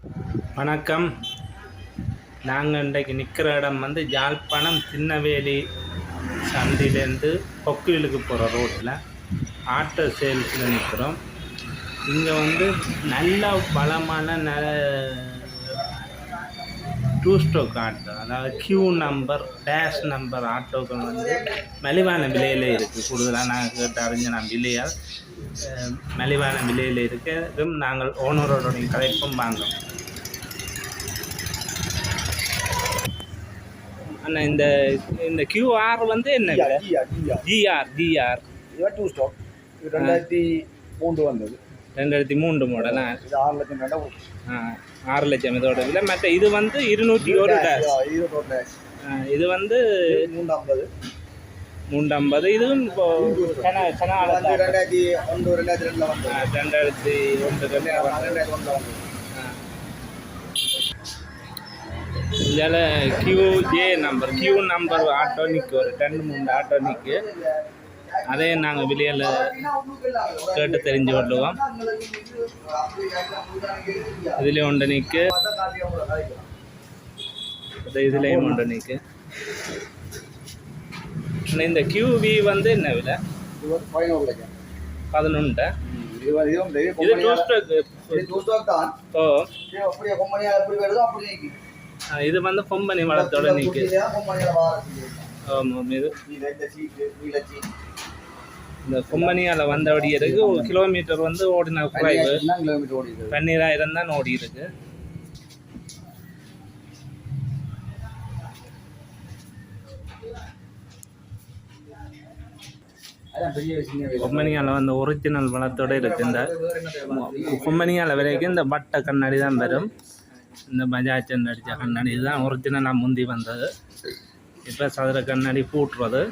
வணக்கம். நாங்கள் இன்றைக்கு நிற்கிற இடம் வந்து யாழ்ப்பாணம் திண்ணவேலி சந்திலேருந்து கொக்கிலுக்கு போகிற ரோட்டில் ஆட்டோ சேல்ஸில் நிற்கிறோம் இங்கே வந்து நல்ல பலமான ந டூ ஸ்டோக் ஆட்டோ அதாவது கியூ நம்பர் டேஷ் நம்பர் ஆட்டோக்கள் வந்து மலிவான விலையில் இருக்குது கூடுதலாக நாங்கள் கேட்டு அறிஞ்ச நான் விலையால் மலிவான விலையில் இருக்கு நாங்கள் ஓனரோடைய கதைப்பும் வாங்கோம் அண்ணா இந்த இந்த கியூஆர் வந்து என்ன ஜிஆர் ஜிஆர் டூ ஸ்டாக் ரெண்டாயிரத்தி மூன்று வந்தது. ரெண்டாயிரத்தி மூன்று மாடலா ஆறு லட்சம் ஆறு லட்சம் இதோட விலை மற்ற இது வந்து இருநூற்றி ஒரு டேஷ் இது வந்து மூன்று ஐம்பது மூன்று ஐம்பது இதுவும் இப்போ ரெண்டாயிரத்தி ஒன்று ரெண்டாயிரத்தி ரெண்டுல ரெண்டாயிரத்தி ஒன்று ரெண்டாயிரத்தி ஒன்றில் இதில் Q J number Q number auto நிற்கு ஒரு ரெண்டு மூணு ஆட்டோ நிற்கு அதையும் நாங்கள் வெளியில் கேட்டு தெரிஞ்சு கொள்ளுவோம் இதுலேயும் ஒன்று நிற்கு இதுலேயும் ஒன்று நிற்கு இந்த கியூவி வந்து என்ன விலை? பதினொன்று. இது டூ தான். ஓ. இது வந்து கொம்பனி வளத்தோட நிற்கு ஆமாம் இது. இந்த கொம்பனியால் வந்தபடி இருக்கு. ஒரு கிலோமீட்டர் வந்து ஓடின குறைவு பன்னீராயிரம் தான் ஓடி இருக்கு. கொம்பனியால் வந்து ஒரிஜினல் வளத்தோட இருக்கு இந்த? கொம்பனியால் வரைக்கும் இந்த வட்ட கண்ணாடி தான் வரும். இந்த பஜாஜ் அடித்த கண்ணாடி இதுதான் ஒரிஜினலாக முந்தி வந்தது. இப்போ சதுர கண்ணாடி பூட்டுறது.